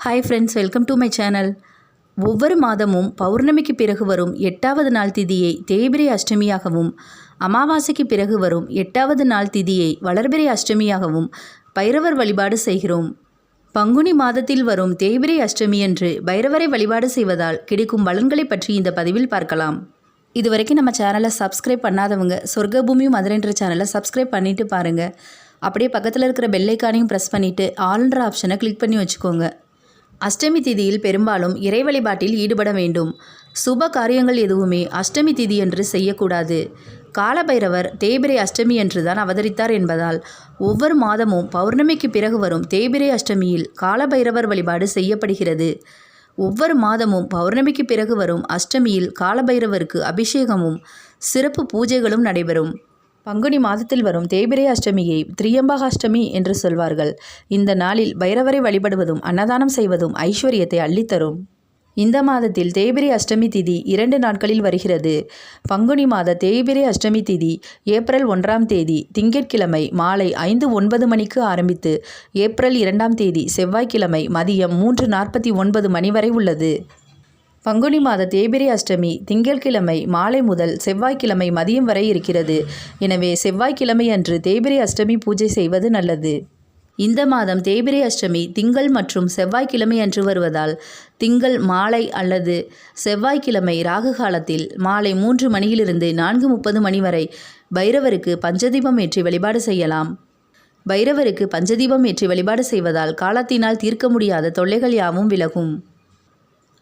Hi friends welcome to my channel ஒவ்வொரு மாதமும் பௌர்ணமிக்கு பிறகு வரும் எட்டாவது நாள் திதியை தேய்பிரை அஷ்டமியாகவும் அமாவாசைக்கு பிறகு வரும் எட்டாவது நாள் திதியை வளர்பிறை அஷ்டமியாகவும் பைரவர் வழிபாடு செய்கிறோம். பங்குனி மாதத்தில் வரும் தேய்பிரை அஷ்டமியன்று பைரவரை வழிபாடு செய்வதால் கிடைக்கும் பலன்களை பற்றி இந்த பதிவில் பார்க்கலாம். இதுவரைக்கும் நம்ம சேனலை சப்ஸ்கிரைப் பண்ணாதவங்க சொர்க்கபூமி மதுரைன்ற சேனலை சப்ஸ்கிரைப் பண்ணிவிட்டு பாருங்கள் அப்படியே பக்கத்தில் இருக்கிற பெல்லைக்கானையும் ப்ரெஸ் பண்ணிவிட்டு ஆல்ன்ற ஆப்ஷனை கிளிக் பண்ணி வச்சுக்கோங்க. அஷ்டமி திதியில் பெரும்பாலும் இறை வழிபாட்டில் ஈடுபட வேண்டும். சுப காரியங்கள் எதுவுமே அஷ்டமி திதி என்று செய்யக்கூடாது. காலபைரவர் தேய்பிரை அஷ்டமி என்று தான் அவதரித்தார் என்பதால் ஒவ்வொரு மாதமும் பௌர்ணமிக்கு பிறகு வரும் தேய்பிரை அஷ்டமியில் காலபைரவர் வழிபாடு செய்யப்படுகிறது. ஒவ்வொரு மாதமும் பௌர்ணமிக்கு பிறகு வரும் அஷ்டமியில் காலபைரவருக்கு அபிஷேகமும் சிறப்பு பூஜைகளும் நடைபெறும். பங்குனி மாதத்தில் வரும் தேய்பிரை அஷ்டமியை திரியம்பகாஷ்டமி என்று சொல்வார்கள். இந்த நாளில் பைரவரை வழிபடுவதும் அன்னதானம் செய்வதும் ஐஸ்வர்யத்தை அள்ளித்தரும். இந்த மாதத்தில் தேய்பிரை அஷ்டமி திதி இரண்டு நாட்களில் வருகிறது. பங்குனி மாத தேய்பிரை அஷ்டமி திதி ஏப்ரல் ஒன்றாம் தேதி திங்கட்கிழமை மாலை ஐந்து ஒன்பது மணிக்கு ஆரம்பித்து ஏப்ரல் இரண்டாம் தேதி செவ்வாய்க்கிழமை மதியம் மூன்று நாற்பத்தி ஒன்பது மணி வரை உள்ளது. பங்குனி மாத தேய்பிரை அஷ்டமி திங்கட்கிழமை மாலை முதல் செவ்வாய்க்கிழமை மதியம் வரை இருக்கிறது. எனவே செவ்வாய்க்கிழமை அன்று தேய்பிரை அஷ்டமி பூஜை செய்வது நல்லது. இந்த மாதம் தேய்பிரை அஷ்டமி திங்கள் மற்றும் செவ்வாய்க்கிழமை அன்று வருவதால் திங்கள் மாலை அல்லது செவ்வாய்க்கிழமை ராகு காலத்தில் மாலை மூன்று மணியிலிருந்து நான்கு முப்பது மணி வரை பைரவருக்கு பஞ்சதீபம் ஏற்றி வழிபாடு செய்யலாம். பைரவருக்கு பஞ்சதீபம் ஏற்றி வழிபாடு செய்வதால் காலத்தினால் தீர்க்க முடியாத தொல்லைகள் யாவும் விலகும்.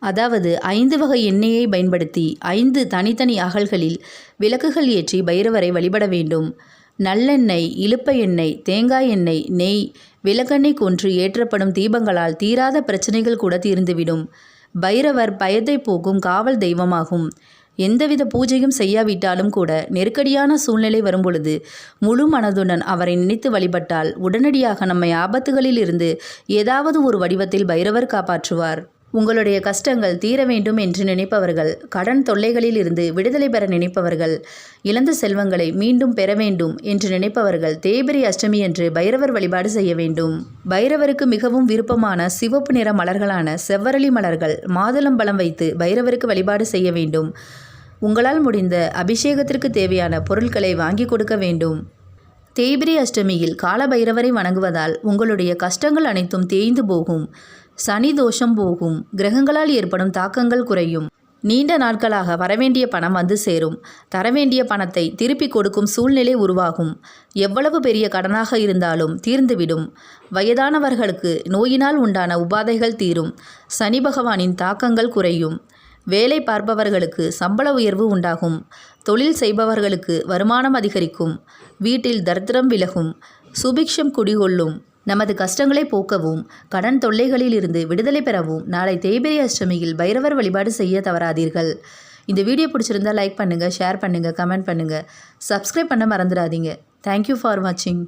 அதாவது ஐந்து வகை எண்ணெயை பயன்படுத்தி ஐந்து தனித்தனி அகல்களில் விளக்குகள் ஏற்றி பைரவரை வழிபட வேண்டும். நல்லெண்ணெய் இழுப்ப எண்ணெய் தேங்காய் எண்ணெய் நெய் விளக்கெண்ணெய் கொன்று ஏற்றப்படும் தீபங்களால் தீராத பிரச்சனைகள் கூட தீர்ந்துவிடும். பைரவர் பயத்தை போக்கும் காவல் தெய்வமாகும். எந்தவித பூஜையும் செய்யாவிட்டாலும் கூட நெருக்கடியான சூழ்நிலை வரும்பொழுது முழு மனதுடன் அவரை நினைத்து வழிபட்டால் உடனடியாக நம்மை ஆபத்துகளில் இருந்து ஏதாவது ஒரு வடிவத்தில் பைரவர் காப்பாற்றுவார். உங்களுடைய கஷ்டங்கள் தீர வேண்டும் என்று நினைப்பவர்கள் கடன் தொல்லைகளில் இருந்து விடுதலை பெற நினைப்பவர்கள் இழந்த செல்வங்களை மீண்டும் பெற வேண்டும் என்று நினைப்பவர்கள் தேய்பிரை அஷ்டமி என்று பைரவர் வழிபாடு செய்ய வேண்டும். பைரவருக்கு மிகவும் விருப்பமான சிவப்பு நிற மலர்களான செவ்வரளி மலர்கள் மாதுளம்பழம் வைத்து பைரவருக்கு வழிபாடு செய்ய வேண்டும். உங்களால் முடிந்த அபிஷேகத்திற்கு தேவையான பொருட்களை வாங்கி கொடுக்க வேண்டும். தேய்பிரி அஷ்டமியில் காலபைரவரை வணங்குவதால் உங்களுடைய கஷ்டங்கள் அனைத்தும் தேய்ந்து போகும். சனி தோஷம் போகும். கிரகங்களால் ஏற்படும் தாக்கங்கள் குறையும். நீண்ட நாட்களாக வரவேண்டிய பணம் வந்து சேரும். தரவேண்டிய பணத்தை திருப்பி கொடுக்கும் சூழ்நிலை உருவாகும். எவ்வளவு பெரிய கடனாக இருந்தாலும் தீர்ந்துவிடும். வயதானவர்களுக்கு நோயினால் உண்டான உபாதைகள் தீரும். சனி பகவானின் தாக்கங்கள் குறையும். வேலை பார்ப்பவர்களுக்கு சம்பள உயர்வு உண்டாகும். தொழில் செய்பவர்களுக்கு வருமானம் அதிகரிக்கும். வீட்டில் தரித்திரம் விலகும். சுபிக்ஷம் குடிகொள்ளும். நமது கஷ்டங்களை போக்கவும் கடன் தொல்லைகளில் இருந்து விடுதலை பெறவும் நாளை தேய்பிரை அஷ்டமியில் பைரவர் வழிபாடு செய்ய தவறாதீர்கள். இந்த வீடியோ பிடிச்சிருந்தா லைக் பண்ணுங்கள் ஷேர் பண்ணுங்கள் கமெண்ட் பண்ணுங்கள் சப்ஸ்கிரைப் பண்ண மறந்துடாதீங்க. தேங்க்யூ ஃபார் வாட்சிங்